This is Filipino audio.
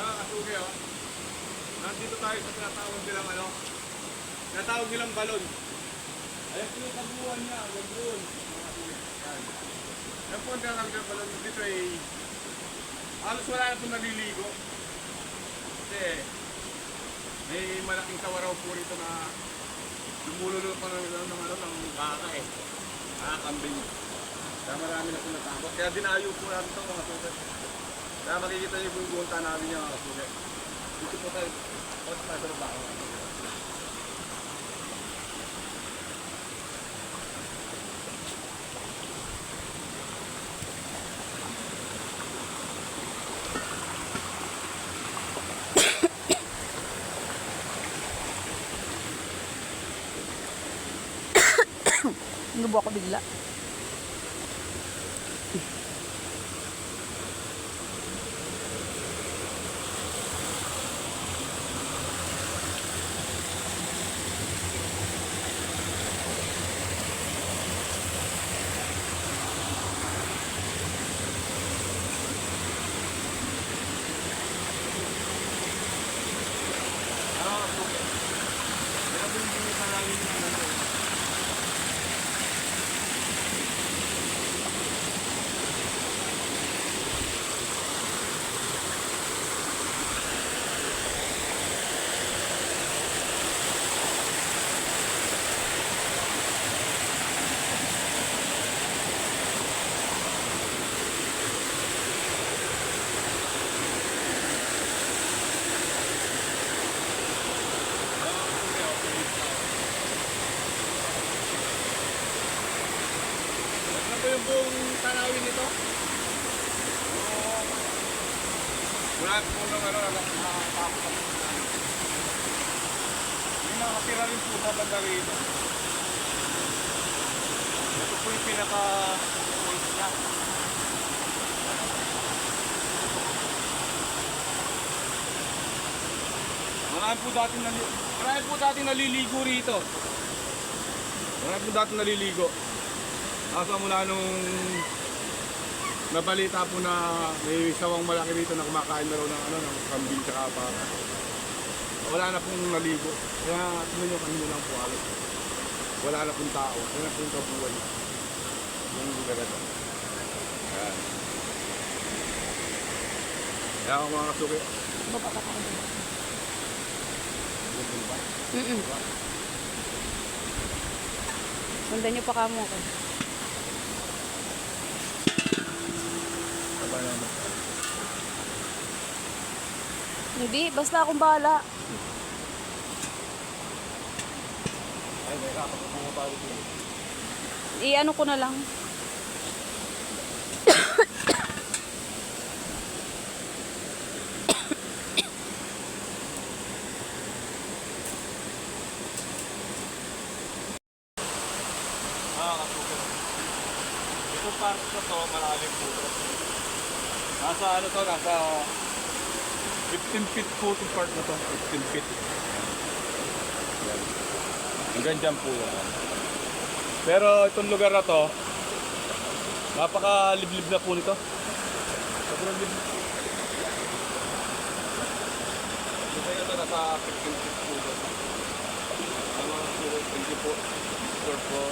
Kasugi oh. Nandito tayo sa tinatawag nilang ano. Tinatawag nilang balon. Ayan po yung kabuuan niya, hanggang doon. Mga kasugi. Yan. Yan po ang tinatawag balon. Dito ay halos wala na itong naliligo. Kasi may malaking kawaraw po rito na lumululo pa ng, ng, ng, ano, ng baka eh. Nakakambing. Kaya marami na po natakot. Kaya dinayo po namin ito mga sugat. Kaya makikita niyo yung bunta namin yung mga sugat. Dito po tayo. Pag tayo sa mga sugat. Nubo ako bigla. Yung buong tanawin nito? Wala po nung ano, nakakapakot. May nakatira rin po sa banda rito. Ito po yung pinaka point niya. Marami po dating nali Marami po dating naliligo rito. Marami po dating naliligo. Asa mula nung nabalita po na may sawang malaki dito na kumakain na raw ng, ano, ng kambing tsaka para. Wala na pong naligo. Kaya tingnan nyo kanino lang po. Wala na pong tao. Wala na pong kabuhay. Yung lugar na. Ayan. Kaya ako mga kasuki. Bumili ba? Mm-mm. Sundan niyo pa kamo ko. Hindi, basta akong bahala. Ay, may kakapag pa dito. I-ano ko na lang. Ah, kasuki. Ito part na to, malalim po. Nasa ano to, nasa 15 feet po itong part na to. 15 feet. Yan. Hanggang dyan po yan. Pero itong lugar na to, napaka-liblib na po nito. Sobrang liblib. Ito yung ito, nasa 15 feet po. Ano, 20 po. Square po.